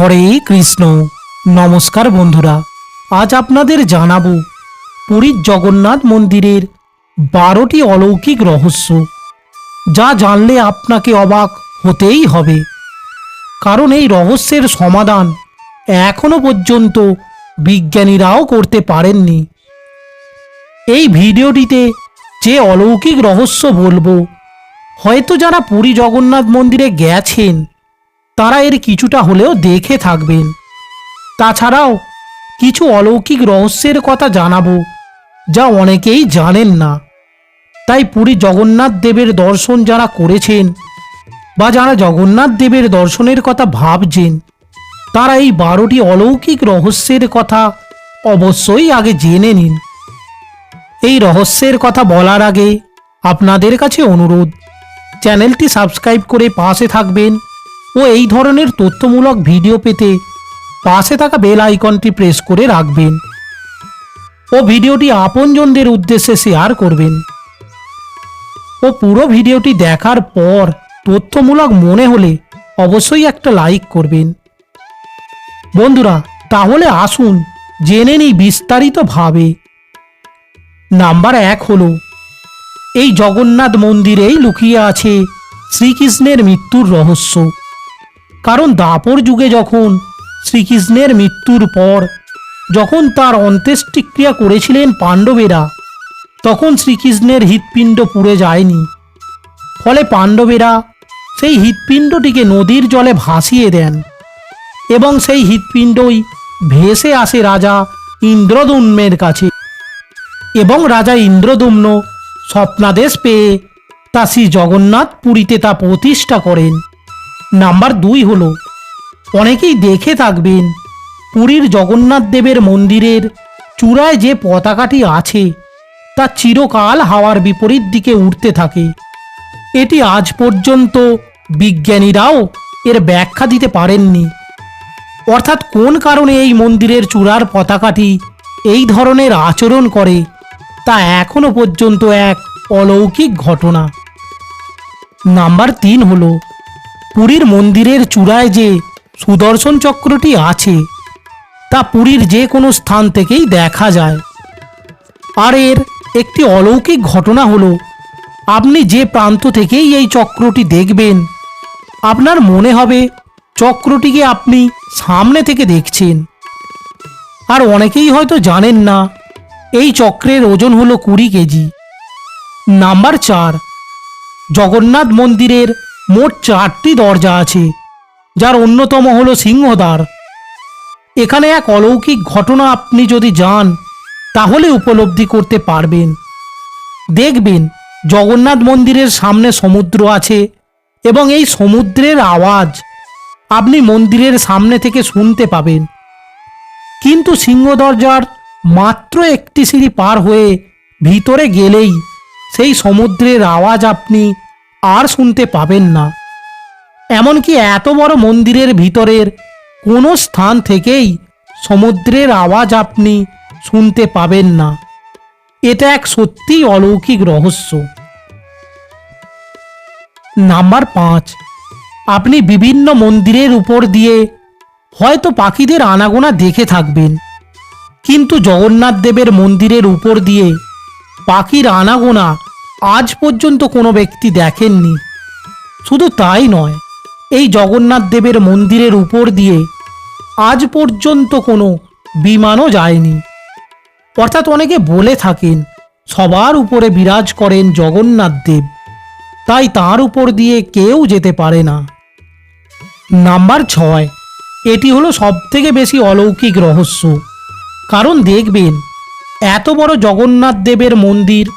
হরে কৃষ্ণ। নমস্কার বন্ধুরা, আজ আপনাদের জানাব পুরীর জগন্নাথ মন্দিরের বারোটি অলৌকিক রহস্য, যা জানলে আপনাকে অবাক হতেই হবে। কারণ এই রহস্যের সমাধান এখনও পর্যন্ত বিজ্ঞানীরাও করতে পারেননি। এই ভিডিওটিতে যে অলৌকিক রহস্য বলব, হয়তো যারা পুরী জগন্নাথ মন্দিরে গেছেন তারা এর কিছুটা হলেও দেখে থাকবেন। তাছাড়াও কিছু অলৌকিক রহস্যের কথা জানাব, যা অনেকেই জানেন না। তাই পুরী জগন্নাথ দেবের দর্শন যারা করেছেন বা যারা জগন্নাথ দেবের দর্শনের কথা ভাবছেন, তারা এই বারোটি অলৌকিক রহস্যের কথা অবশ্যই আগে জেনে নিন। এই রহস্যের কথা বলার আগে আপনাদের কাছে অনুরোধ, চ্যানেলটি সাবস্ক্রাইব করে পাশে থাকবেন ও এই ধরনের তথ্যমূলক ভিডিও পেতে পাশে থাকা বেল আইকনটি প্রেস করে রাখবেন ও ভিডিওটি আপনজনদের উদ্দেশ্যে শেয়ার করবেন। ও পুরো ভিডিওটি দেখার পর তথ্যমূলক মনে হলে অবশ্যই একটা লাইক করবেন। বন্ধুরা, তাহলে আসুন জেনে নিই বিস্তারিতভাবে। নাম্বার এক হলো, এই জগন্নাথ মন্দিরেই লুকিয়ে আছে শ্রীকৃষ্ণের মৃত্যুর রহস্য। কারণ দাপর যুগে যখন শ্রীকৃষ্ণের মৃত্যুর পর যখন তার অন্ত্যেষ্টিক্রিয়া করেছিলেন পাণ্ডবেরা, তখন শ্রীকৃষ্ণের হৃৎপিণ্ড পুড়ে যায়নি। ফলে পাণ্ডবেরা সেই হৃৎপিণ্ডটিকে নদীর জলে ভাসিয়ে দেন এবং সেই হৃৎপিণ্ডই ভেসে আসে রাজা ইন্দ্রদুম্নের কাছে এবং রাজা ইন্দ্রদুম্ন স্বপ্নাদেশ পেয়ে তা শ্রী জগন্নাথ পুরীতে তা প্রতিষ্ঠা করেন। নাম্বার দুই হলো, অনেকেই দেখে থাকবেন পুরীর জগন্নাথ দেবের মন্দিরের চূড়ায় যে পতাকাটি আছে, তা চিরকাল হাওয়ার বিপরীত দিকে উঠতে থাকে। এটি আজ পর্যন্ত বিজ্ঞানীরাও এর ব্যাখ্যা দিতে পারেননি। অর্থাৎ কোন কারণে এই মন্দিরের চূড়ার পতাকাটি এই ধরনের আচরণ করে, তা এখনও পর্যন্ত এক অলৌকিক ঘটনা। নাম্বার তিন হলো পুরীর মন্দিরের চূড়ায় যে সুদর্শন চক্রটি আছে, তা পুরীর যে কোনো স্থান থেকেই দেখা যায়। আর এর একটি অলৌকিক ঘটনা হলো, আপনি যে প্রান্ত থেকেই এই চক্রটি দেখবেন, আপনার মনে হবে চক্রটিকে আপনি সামনে থেকে দেখছেন। আর অনেকেই হয়তো জানেন না, এই চক্রের ওজন হলো কুড়ি কেজি। নাম্বার চার, জগন্নাথ মন্দিরের মোট চারটি দরজা আছে, যার অন্যতম হল সিংহদ্বার। এখানে এক অলৌকিক ঘটনা আপনি যদি যান, তাহলে উপলব্ধি করতে পারবেন। দেখবেন জগন্নাথ মন্দিরের সামনে সমুদ্র আছে এবং এই সমুদ্রের আওয়াজ আপনি মন্দিরের সামনে থেকে শুনতে পাবেন। কিন্তু সিংহদরজার মাত্র একটি সিঁড়ি পার হয়ে ভিতরে গেলেই সেই সমুদ্রের আওয়াজ আপনি আর শুনতে পাবেন না। এমনকি এত বড় মন্দিরের ভিতরের কোনো স্থান থেকেই সমুদ্রের আওয়াজ আপনি শুনতে পাবেন না। এটা এক সত্যিই অলৌকিক রহস্য। নাম্বার পাঁচ, আপনি বিভিন্ন মন্দিরের উপর দিয়ে হয়তো পাখিদের আনাগোনা দেখে থাকবেন, কিন্তু জগন্নাথ দেবের মন্দিরের উপর দিয়ে পাখির আনাগোনা আজ পর্যন্ত কোনো ব্যক্তি দেখেননি। শুধু তাই নয়, এই জগন্নাথ দেবের মন্দিরের উপর দিয়ে আজ পর্যন্ত কোনো বিমানও যায়নি। অর্থাৎ অনেকে বলে থাকেন, সবার উপরে বিরাজ করেন জগন্নাথ দেব। তাই তার উপর দিয়ে কেউ যেতে পারে না। নাম্বার ছয়, এটি হলো সবথেকে বেশি অলৌকিক রহস্য। কারণ দেখবেন, এত বড় জগন্নাথ দেবের মন্দির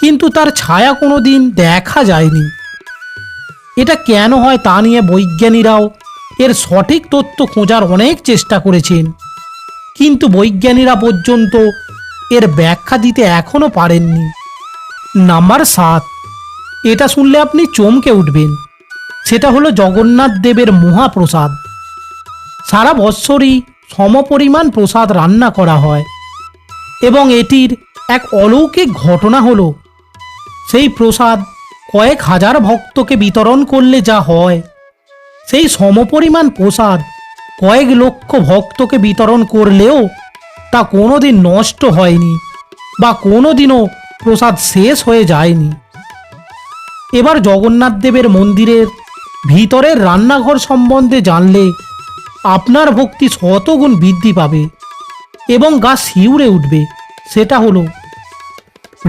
কিন্তু তার ছায়া কোনো দিন দেখা যায়নি। এটা কেন হয় তা নিয়ে বৈজ্ঞানীরাও এর সঠিক তথ্য খোঁজার অনেক চেষ্টা করেছেন। কিন্তু বৈজ্ঞানীরা পর্যন্ত এর ব্যাখ্যা দিতে এখনও পারেননি। নাম্বার সাত, এটা শুনলে আপনি চমকে উঠবেন। সেটা হলো জগন্নাথ দেবের মহাপ্রসাদ। সারা বৎসরই সমপরিমাণ প্রসাদ রান্না করা হয়। এবং এটির এক অলৌকিক ঘটনা হলো সেই প্রসাদ কয়েক হাজার ভক্তকে বিতরণ করলে যা হয়। সেই সমপরিমাণ প্রসাদ কয়েক লক্ষ ভক্তকে বিতরণ করলেও তা কোনোদিন নষ্ট হয়নি বা কোনোদিনও প্রসাদ শেষ হয়ে যায়নি। এবার জগন্নাথ দেবের মন্দিরের ভিতরের রান্নাঘর সম্বন্ধে জানলে আপনার ভক্তি শতগুণ বৃদ্ধি পাবে এবং গা শিউরে উঠবে। সেটা হলো,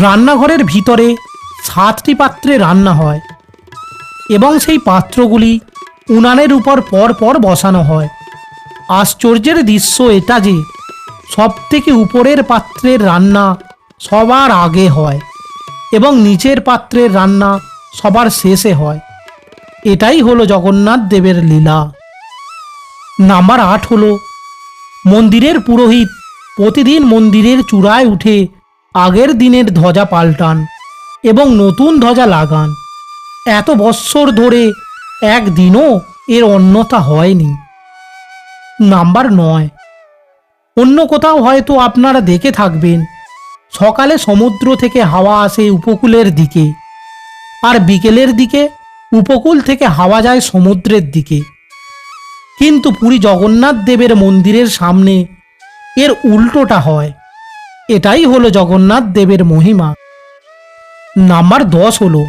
রান্নাঘরের ভিতরে সাতটি পাত্রে রান্না হয় এবং সেই পাত্রগুলি উনানের উপর পর পর বসানো হয়। আশ্চর্যের দৃশ্য এটা যে সব থেকে উপরের পাত্রের রান্না সবার আগে হয় এবং নিচের পাত্রের রান্না সবার শেষে হয়। এটাই হলো জগন্নাথ দেবের লীলা। নাম্বার আট হলো, মন্দিরের পুরোহিত প্রতিদিন মন্দিরের চূড়ায় উঠে আগের দিনের ধ্বজা পাল্টান। এবং নতুন ধ্বজা লাগান। এত বৎসর ধরে একদিনও এর অন্যতা হয়নি। নাম্বার নয়। অন্য কোথাও হয়তো আপনারা দেখে থাকবেন, সকালে সমুদ্র থেকে হাওয়া আসে উপকূলের দিকে, আর বিকেলের দিকে উপকূল থেকে হাওয়া যায় সমুদ্রের দিকে। কিন্তু পুরী জগন্নাথ দেবের মন্দিরের সামনে এর উল্টোটা হয়। এটাই হলো জগন্নাথ দেবের মহিমা। নাম্বার দশ হলো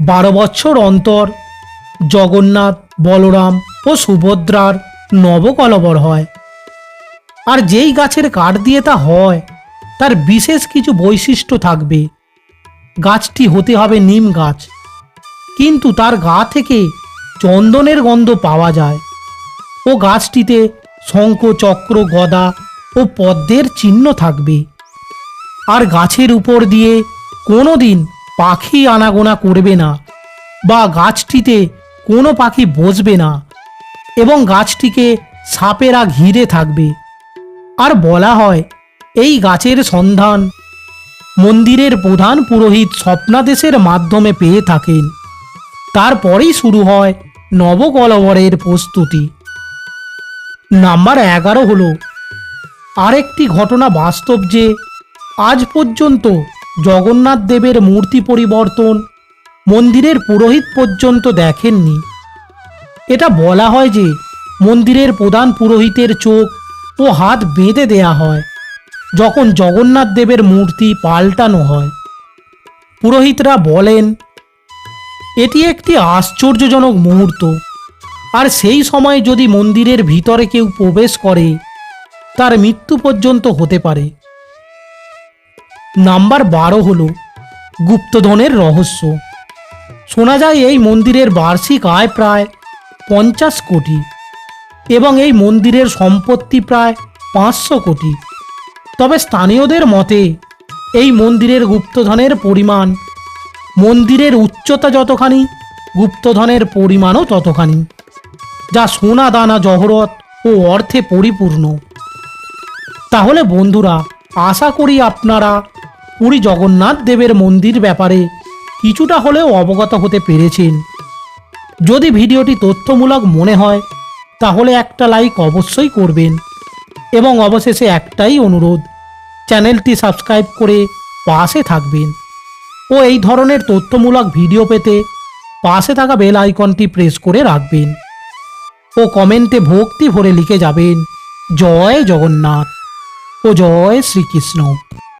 বারো বছর অন্তর জগন্নাথ, বলরাম ও সুভদ্রার নবকলবর হয়। আর যেই গাছের কাঠ দিয়ে তা হয়, তার বিশেষ কিছু বৈশিষ্ট্য থাকবে। গাছটি হতে হবে নিম গাছ। কিন্তু তার গা থেকে চন্দনের গন্ধ পাওয়া যায় ও গাছটিতে শঙ্খ, চক্র, গদা ও পদ্মের চিহ্ন থাকবে। আর গাছের উপর দিয়ে কোনো দিন পাখি আনাগোনা করবে না বা গাছটিতে কোনো পাখি বসবে না এবং গাছটিকে সাপেরা ঘিরে থাকবে। আর বলা হয়, এই গাছের সন্ধান মন্দিরের প্রধান পুরোহিত স্বপ্নাদেশের মাধ্যমে পেয়ে থাকেন। তারপরেই শুরু হয় নবকলবরের প্রস্তুতি। নাম্বার এগারো হলো, আরেকটি ঘটনা বাস্তব যে আজ পর্যন্ত জগন্নাথ দেবের মূর্তি পরিবর্তন। মন্দিরের পুরোহিত পর্যন্ত দেখেননি। এটা বলা হয় যে, মন্দিরের প্রধান পুরোহিতের চোখ ও হাত বেঁধে দেয়া হয়, যখন জগন্নাথ দেবের মূর্তি পাল্টানো হয়। পুরোহিতরা বলেন, এটি একটি আশ্চর্যজনক মুহূর্ত, আর সেই সময় যদি মন্দিরের ভিতরে কেউ প্রবেশ করে, তার মৃত্যু পর্যন্ত হতে পারে। নাম্বার বারো হল গুপ্তধনের রহস্য। শোনা যায় এই মন্দিরের বার্ষিক আয় প্রায় পঞ্চাশ কোটি এবং এই মন্দিরের সম্পত্তি প্রায় পাঁচশো কোটি। তবে স্থানীয়দের মতে এই মন্দিরের গুপ্তধনের পরিমাণ মন্দিরের উচ্চতা যতখানি, গুপ্তধনের পরিমাণও ততখানি, যা সোনা দানা জহরত ও অর্থে পরিপূর্ণ। তাহলে বন্ধুরা, আশা করি আপনারা পুরী জগন্নাথ দেবের মন্দির ব্যাপারে কিছুটা হলেও অবগত হতে পেরেছেন। যদি ভিডিওটি তথ্যমূলক মনে হয়, তাহলে একটা লাইক অবশ্যই করবেন। এবং অবশেষে একটাই অনুরোধ, চ্যানেলটি সাবস্ক্রাইব করে পাশে থাকবেন। ও এই ধরনের তথ্যমূলক ভিডিও পেতে পাশে থাকা বেল আইকনটি প্রেস করে রাখবেন। ও কমেন্টে ভক্তি ভরে লিখে যাবেন, জয় জগন্নাথ ও জয় শ্রীকৃষ্ণ।